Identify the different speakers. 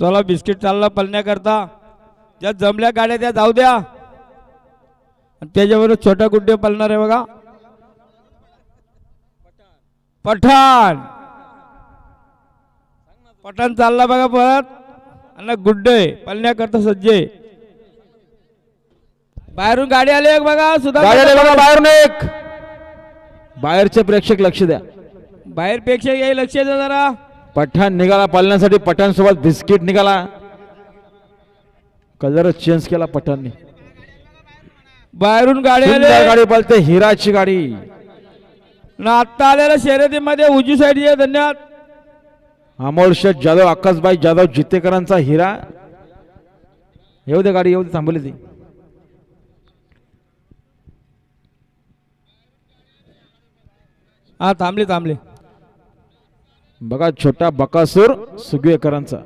Speaker 1: चला बिस्किट चालला पळण्याकरता. ज्या जमल्या गाड्या त्या जाऊ द्या. आणि त्याच्याबरोबर छोटा गुड्डे पळणार आहे बघा. पठाण. पठाण चालला बघा परत. आणि गुड्डे पळण्याकरता सज्जे. बाहेरून गाडी आली एक बघा सुद्धा
Speaker 2: बाहेरून एक. बाहेरचे प्रेक्षक लक्ष द्या.
Speaker 1: बाहेर पेक्षा याही लक्ष द्या जरा.
Speaker 2: पठाण निघाला पालण्यासाठी पठाण सोबत बिस्किट निघाला. कलरच चेंज केला पठाणने.
Speaker 1: बाहेरून गाडी आली.
Speaker 2: सुंदर गाडी पळते हिराची गाडी.
Speaker 1: आणि आत्ता आलेल्या शर्यतीमध्ये उजवी साईड धन्यवाद.
Speaker 2: अमोल शेठ जाधव आकाशबाई जाधव जितेकरांचा हिरा. येऊ दे गाडी येऊ दे थांबवली ती.
Speaker 1: हा थांबले थांबले.
Speaker 2: बघा छोटा बकासूर सुगवेकरांचा.